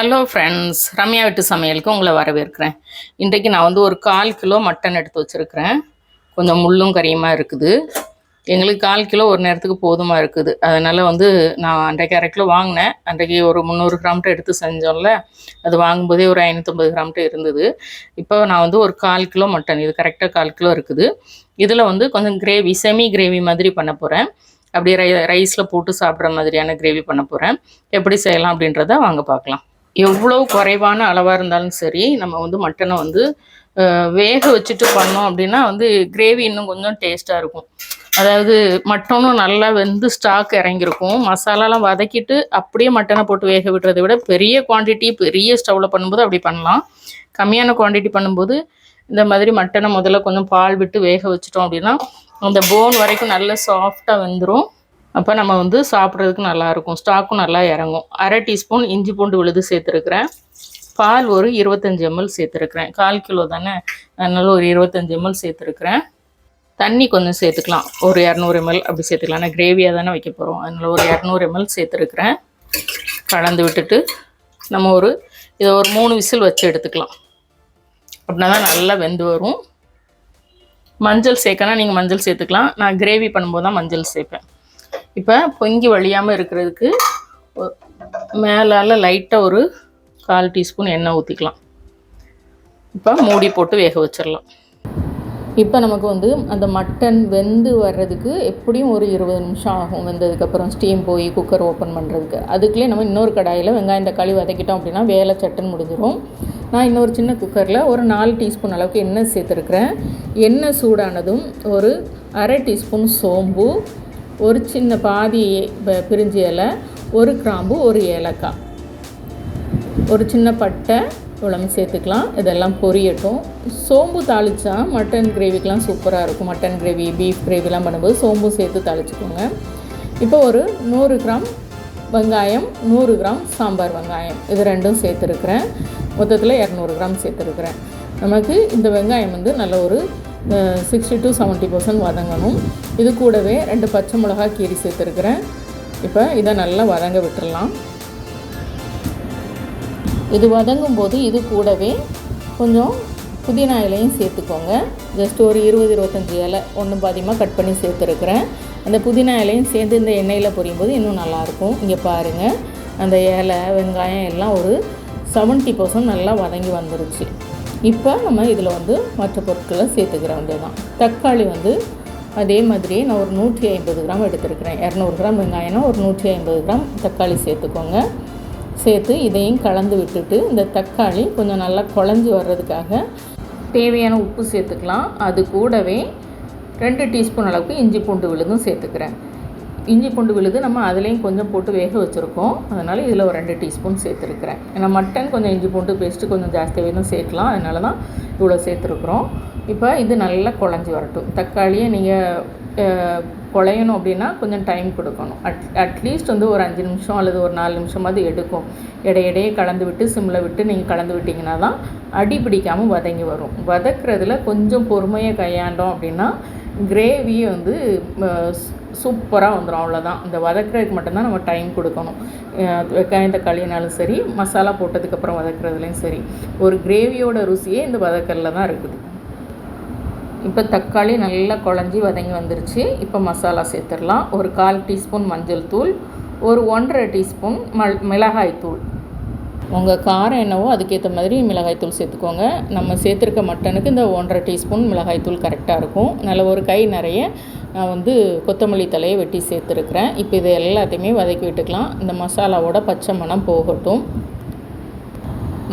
Hello friends Ramya வீட்டு சமையலுக்கு உங்களை வரவேற்கிறேன். இன்றைக்கு நான் வந்து ஒரு கால் கிலோ மட்டன் எடுத்து வச்சுருக்கிறேன். கொஞ்சம் முள்ளும் கறியுமாக இருக்குது. எங்களுக்கு கால் கிலோ ஒரு நேரத்துக்கு போதுமாக இருக்குது. அதனால் வந்து நான் அன்றைக்கு அரை கிலோ வாங்கினேன். அன்றைக்கு ஒரு முந்நூறு கிராம்ட்டு எடுத்து செஞ்சோம்ல அது வாங்கும்போதே ஒரு ஐநூற்றம்பது கிராம்ட்டு இருந்தது. இப்போ நான் வந்து ஒரு கால் கிலோ மட்டன் இது கரெக்டாக கால் கிலோ இருக்குது. இதில் வந்து கொஞ்சம் கிரேவி செமி கிரேவி மாதிரி பண்ண போகிறேன் அப்படியே ரை ரைஸில் போட்டு சாப்பிட்ற மாதிரியான கிரேவி பண்ண போகிறேன் எப்படி செய்யலாம் அப்படின்றத வாங்க பார்க்கலாம். எவ்வளோ குறைவான அளவாக இருந்தாலும் சரி நம்ம வந்து மட்டனை வந்து வேக வச்சுட்டு பண்ணோம் அப்படின்னா வந்து கிரேவி இன்னும் கொஞ்சம் டேஸ்ட்டாக இருக்கும். அதாவது மட்டனும் நல்லா வெந்து ஸ்டாக் இறங்கியிருக்கும். மசாலாலாம் வதக்கிட்டு அப்படியே மட்டனை போட்டு வேக விடுறதை விட பெரிய குவாண்டிட்டி பெரிய ஸ்டவ்வில் பண்ணும்போது அப்படி பண்ணலாம். கம்மியான குவாண்டிட்டி பண்ணும்போது இந்த மாதிரி மட்டனை முதல்ல கொஞ்சம் பால் விட்டு வேக வச்சிட்டோம் அப்படின்னா அந்த போன் வரைக்கும் நல்ல சாஃப்டாக வெந்துடும் அப்போ நம்ம வந்து சாப்பிட்றதுக்கு நல்லாயிருக்கும் ஸ்டாக்கும் நல்லா இறங்கும். அரை டீஸ்பூன் இஞ்சி பூண்டு விழுது சேர்த்துருக்குறேன். பால் ஒரு இருபத்தஞ்சி எம்எல் சேர்த்துருக்குறேன். கால் கிலோ தானே? அதனால் ஒரு இருபத்தஞ்சி எம்எல் சேர்த்துருக்குறேன். தண்ணி கொஞ்சம் சேர்த்துக்கலாம். ஒரு இரநூறு எம்எல் அப்படி சேர்த்துக்கலாம். நான் கிரேவியாக தானே வைக்க போகிறோம் அதனால் ஒரு இரநூறு எம்எல் சேர்த்துருக்குறேன். கலந்து விட்டுட்டு நம்ம ஒரு இதை ஒரு மூணு விசில் வச்சு எடுத்துக்கலாம். அப்படின்னா தான் நல்லா வெந்து வரும். மஞ்சள் சேர்க்கனா நீங்கள் மஞ்சள் சேர்த்துக்கலாம். நான் கிரேவி பண்ணும்போது தான் மஞ்சள் சேர்ப்பேன். இப்போ பொங்கி வழியாமல் இருக்கிறதுக்கு மேலால் லைட்டாக ஒரு கால் டீஸ்பூன் எண்ணெய் ஊற்றிக்கலாம் இப்போ மூடி போட்டு வேக வச்சிடலாம் இப்போ நமக்கு வந்து அந்த மட்டன் வெந்து வர்றதுக்கு எப்படியும் ஒரு இருபது நிமிஷம் ஆகும். வெந்ததுக்கப்புறம் ஸ்டீம் போய் குக்கர் ஓப்பன் பண்ணுறதுக்கு அதுக்குள்ளே நம்ம இன்னொரு கடாயில் வெங்காயம் தக்காளி வதக்கிட்டோம் அப்படின்னா வேலை சட்டுன்னு முடிஞ்சிடும் நான் இன்னொரு சின்ன குக்கரில் ஒரு நாலு டீஸ்பூன் அளவுக்கு எண்ணெய் சேர்த்துருக்குறேன். எண்ணெய் சூடானதும் ஒரு அரை டீஸ்பூன் சோம்பு ஒரு சின்ன பாதி பிரிஞ்சு இலை ஒரு கிராம்பு ஒரு ஏலக்காய். ஒரு சின்ன பட்டை இவ்வளவு சேர்த்துக்கலாம். இதெல்லாம் பொரியட்டும். சோம்பு தாளிச்சா மட்டன் கிரேவிக்கெலாம் சூப்பராக இருக்கும். மட்டன் கிரேவி பீஃப் கிரேவிலாம் பண்ணும்போது சோம்பு சேர்த்து தாளிச்சுக்கோங்க. இப்போ ஒரு நூறு கிராம் வெங்காயம் நூறு கிராம் சாம்பார் வெங்காயம். இது ரெண்டும் சேர்த்துருக்குறேன். மொத்தத்தில் இரநூறு கிராம் சேர்த்துருக்குறேன். நமக்கு இந்த வெங்காயம் வந்து நல்ல ஒரு சிக்ஸ்டி டு செவன்ட்டி பர்சன்ட் வதங்கணும். இது கூடவே ரெண்டு பச்சை மிளகாய் கீரி சேர்த்துருக்குறேன். இப்போ இதை நல்லா வதங்க விட்டுடலாம் இது வதங்கும் போது இது கூடவே கொஞ்சம் புதினா இலையும் சேர்த்துக்கோங்க. ஜஸ்ட் ஒரு இருபது இருபத்தஞ்சி இலை ஒன்று பாதியமாக கட் பண்ணி சேர்த்துருக்குறேன். அந்த புதினா இலையும் சேர்ந்து இந்த எண்ணெயில் பொரியும் போது இன்னும் நல்லாயிருக்கும். இங்கே பாருங்கள் அந்த இலை வெங்காயம் எல்லாம் ஒரு செவன்ட்டி பர்சன்ட் நல்லா வதங்கி வந்துருச்சு. இப்போ நம்ம இதில் வந்து மற்ற பொருட்களை சேர்த்துக்கிற வேண்டியதுதான். தக்காளி வந்து அதே மாதிரி நான் ஒரு நூற்றி ஐம்பது கிராம் எடுத்துருக்கிறேன். இரநூறு கிராம் வெங்காயம்னா ஒரு நூற்றி ஐம்பது கிராம் தக்காளி சேர்த்துக்கோங்க. சேர்த்து இதையும் கலந்து விட்டுட்டு இந்த தக்காளி கொஞ்சம் நல்லா குழஞ்சி வர்றதுக்காக தேவையான உப்பு சேர்த்துக்கலாம். அது கூடவே ரெண்டு டீஸ்பூன் அளவுக்கு இஞ்சி பூண்டு விழுதும் சேர்த்துக்கிறேன். இஞ்சி பூண்டு விழுது நம்ம அதுலேயும் கொஞ்சம் போட்டு வேக வச்சுருக்கோம். அதனால் இதில் ஒரு ரெண்டு டீஸ்பூன் சேர்த்துருக்குறேன். ஏன்னா மட்டன் கொஞ்சம் இஞ்சி பூண்டு பேஸ்ட்டு கொஞ்சம் ஜாஸ்தியாகவே தான் சேர்க்கலாம். அதனால தான் இவ்வளோ சேர்த்துருக்குறோம். இப்போ இது நல்லா குழஞ்சி வரட்டும். தக்காளியை நீங்கள் குழையணும் அப்படின்னா கொஞ்சம் டைம் கொடுக்கணும். அட் அட்லீஸ்ட் வந்து ஒரு அஞ்சு நிமிஷம் அல்லது ஒரு நாலு நிமிஷமாவது எடுக்கும். இடையிடையே கலந்து விட்டு சிம்மில் விட்டு நீங்கள் கலந்து விட்டிங்கன்னா தான் அடி பிடிக்காமல் வதங்கி வரும். வதக்குறதுல கொஞ்சம் பொறுமையை கையாண்டோம் அப்படின்னா கிரேவி வந்து சூப்பராக வந்துடும் அவ்வளோதான் இந்த வதக்குறதுக்கு மட்டும்தான் நம்ம டைம் கொடுக்கணும். வெங்காயம் தக்காளினாலும் சரி மசாலா போட்டதுக்கப்புறம் வதக்குறதுலையும் சரி. ஒரு கிரேவியோட ருசியே இந்த வதக்கல்ல தான் இருக்குது. இப்போ தக்காளி நல்லா குழஞ்சி வதங்கி வந்துருச்சு. இப்போ மசாலா சேர்த்துடலாம். ஒரு கால் டீஸ்பூன் மஞ்சள் தூள் ஒரு ஒன்றரை டீஸ்பூன் மல் மிளகாய் தூள். உங்கள் காரம் என்னவோ அதுக்கேற்ற மாதிரி மிளகாய் தூள் சேர்த்துக்கோங்க. நம்ம சேர்த்துருக்க மட்டனுக்கு இந்த ஒன்றரை டீஸ்பூன் மிளகாய்த்தூள் கரெக்டாக இருக்கும். நல்ல ஒரு கை நிறைய நான் வந்து கொத்தமல்லி தலையை வெட்டி சேர்த்துருக்குறேன். இப்போ இது எல்லாத்தையுமே வதக்கி விட்டுக்கலாம். இந்த மசாலாவோட பச்சை மணம் போகட்டும்.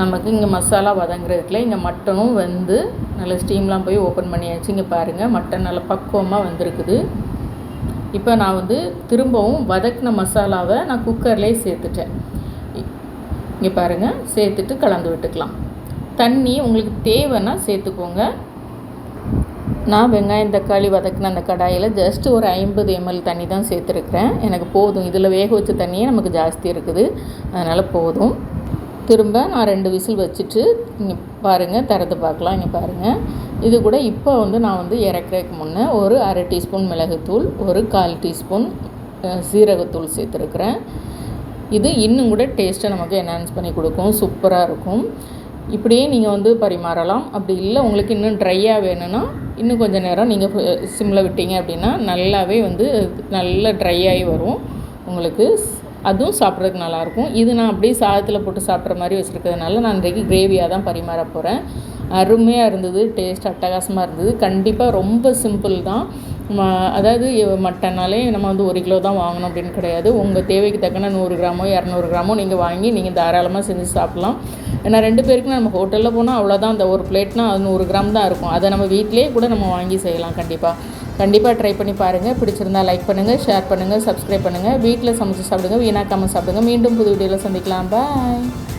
நமக்கு இங்கே மசாலா வதங்குறதுக்குள்ள இங்கே மட்டனும் வந்து நல்ல ஸ்டீம்லாம் போய் ஓப்பன் பண்ணியாச்சு. இங்கே பாருங்கள் மட்டன் நல்லா பக்குவமாக வந்திருக்குது. இப்போ நான் வந்து திரும்பவும் வதக்கின மசாலாவை நான் குக்கர்லேயே சேர்த்துட்டேன். இங்கே பாருங்கள் சேர்த்துட்டு கலந்து விட்டுக்கலாம். தண்ணி உங்களுக்கு தேவைன்னா சேர்த்துக்கோங்க. நான் வெங்காயம் தக்காளி வதக்கின அந்த கடாயில் ஜஸ்ட் ஒரு ஐம்பது எம்எல் தண்ணி தான் சேர்த்துருக்குறேன். எனக்கு போதும். இதில் வேக வச்ச தண்ணியே நமக்கு ஜாஸ்தி இருக்குது. அதனால் போதும். திரும்ப நான் ரெண்டு விசில் வச்சுட்டு இங்கே பாருங்கள் திறந்து பார்க்கலாம். இங்கே பாருங்கள் இது கூட இப்போ வந்து நான் வந்து இறக்குறதுக்கு முன்னே ஒரு அரை டீஸ்பூன் மிளகுத்தூள் ஒரு கால் டீஸ்பூன் சீரகத்தூள் சேர்த்துருக்குறேன். இது இன்னும் கூட டேஸ்ட்டை நமக்கு என்ஹான்ஸ் பண்ணி கொடுக்கும். சூப்பராக இருக்கும். இப்படியே நீங்கள் வந்து பரிமாறலாம். அப்படி இல்லை உங்களுக்கு இன்னும் ட்ரையாக வேணும்னா இன்னும் கொஞ்சம் நேரம் நீங்கள் சிம்மில் விட்டீங்க அப்படின்னா நல்லாவே வந்து நல்லா ட்ரை ஆகி வரும். உங்களுக்கு அதுவும் சாப்பிட்றதுக்கு நல்லாயிருக்கும். இது நான் அப்படியே சாதத்தில் போட்டு சாப்பிட்ற மாதிரி வச்சுருக்கிறதுனால நான் இன்றைக்கு கிரேவியாக தான் பரிமாற போகிறேன் அருமையாக இருந்தது டேஸ்ட் அட்டகாசமாக இருந்தது. கண்டிப்பாக ரொம்ப சிம்பிள் தான். அதாவது மட்டன்னாலே நம்ம வந்து ஒரு கிலோ தான் வாங்கணும் அப்படின்னு கிடையாது. உங்கள் தேவைக்கு தக்கன நூறு கிராமோ இரநூறு கிராமோ நீங்கள் வாங்கி நீங்கள் தாராளமாக செஞ்சு சாப்பிட்லாம். ஏன்னா ரெண்டு பேருக்கு நம்ம ஹோட்டலில் போனால் அவ்வளோதான் அந்த ஒரு பிளேட்னா அது நூறு கிராம் தான் இருக்கும். அதை நம்ம வீட்டிலேயே கூட நம்ம வாங்கி செய்யலாம் கண்டிப்பாக கண்டிப்பாக ட்ரை பண்ணி பாருங்கள் பிடிச்சிருந்தா லைக் பண்ணுங்கள் ஷேர் பண்ணுங்கள் சப்ஸ்கிரைப் பண்ணுங்கள் வீட்டில் சமைச்சு சாப்பிடுங்க வீணாக்காமல் சாப்பிடுங்க. மீண்டும் புது வீடியோவில் சந்திக்கலாம். பாய்.